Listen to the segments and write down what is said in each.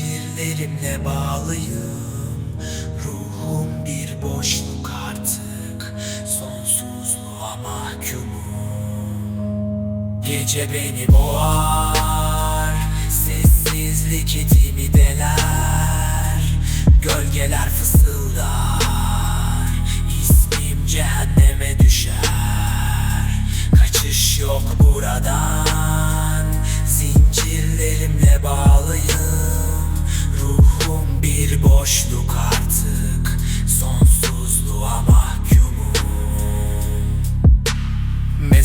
elimle bağlıyım. Ruhum bir boşluk artık Sonsuzluğa mahkumum. Gece beni boğar Sessizlik etimi deler. Gölgeler fısıldar İsmim cehenneme düşer. Kaçış yok buradan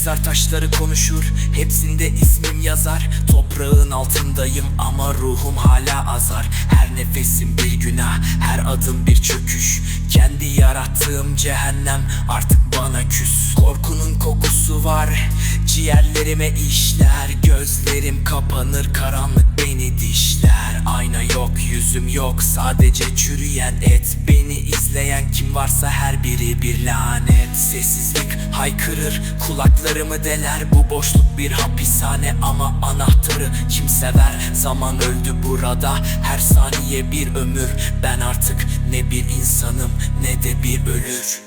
Mezar taşları konuşur Hepsinde ismim yazar. Toprağın altındayım ama ruhum hala azar. Her nefesim bir günah Her adım bir çöküş. Kendi yarattığım cehennem Artık bana küs. Korkunun kokusu var Ciğerlerime işler. Gözlerim kapanır Karanlık beni dişler. Ayna yok yüzüm yok Sadece çürüyen et. Beni izleyen kim varsa her biri bir lanet. Sessizlik haykırır Kulaklarımı deler. Bu boşluk bir hapishane Ama anahtarı kim sever? Zaman öldü burada Her saniye bir ömür. Ben artık ne bir insanım Ne de bir ölür.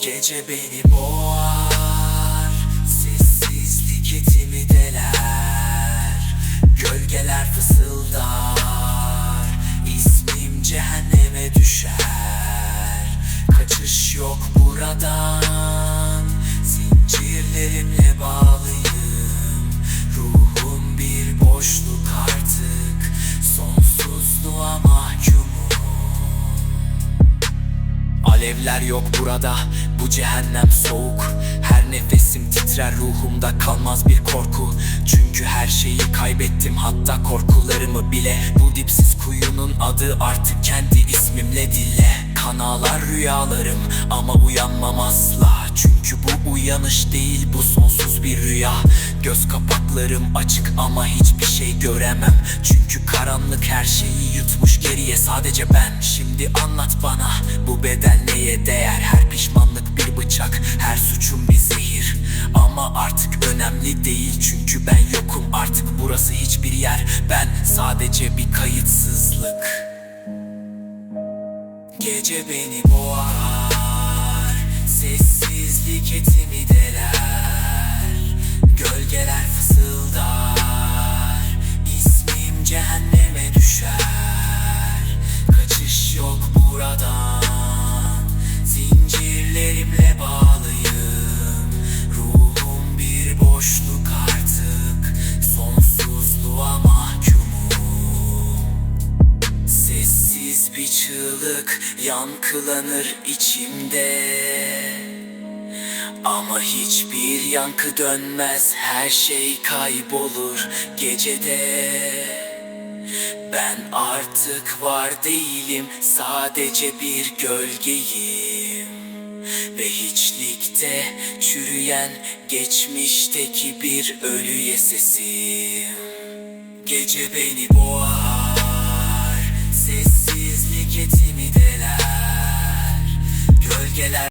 Gece beni boğar Sessizlik etimi deler. Gölgeler fısıldar İsmim cehenneme düşer Kaçış yok buradan. Zincirlerimle bağlıyım. Ruhum bir boşluk Alevler yok burada Bu cehennem soğuk. Her nefesim titrer ruhumda kalmaz bir korku. Çünkü her şeyi kaybettim hatta korkularımı bile. Bu dipsiz kuyunun adı artık kendi ismimle dille. Kan ağlar rüyalarım ama uyanmam asla. Çünkü bu uyanış değil bu sonsuz bir rüya. Göz kapaklarım açık ama hiçbir şey göremem. Çünkü karanlık her şeyi yutmuş geriye. Sadece ben. Şimdi anlat bana. Bu bedel neye değer? Her pişmanlık bir bıçak. Her suçum bir zehir. Ama artık önemli değil. Çünkü ben yokum. Artık burası hiçbir yer. Ben sadece bir kayıtsızlık. Gece beni boğar. Sessizlik etimi çığlık yankılanır içimde. Ama hiçbir yankı dönmez her şey kaybolur gecede. Ben artık var değilim sadece bir gölgeyim. Ve hiçlikte çürüyen geçmişteki bir ölüye sesim. Gece beni boğar Sessizlik etimi deler. Gölgeler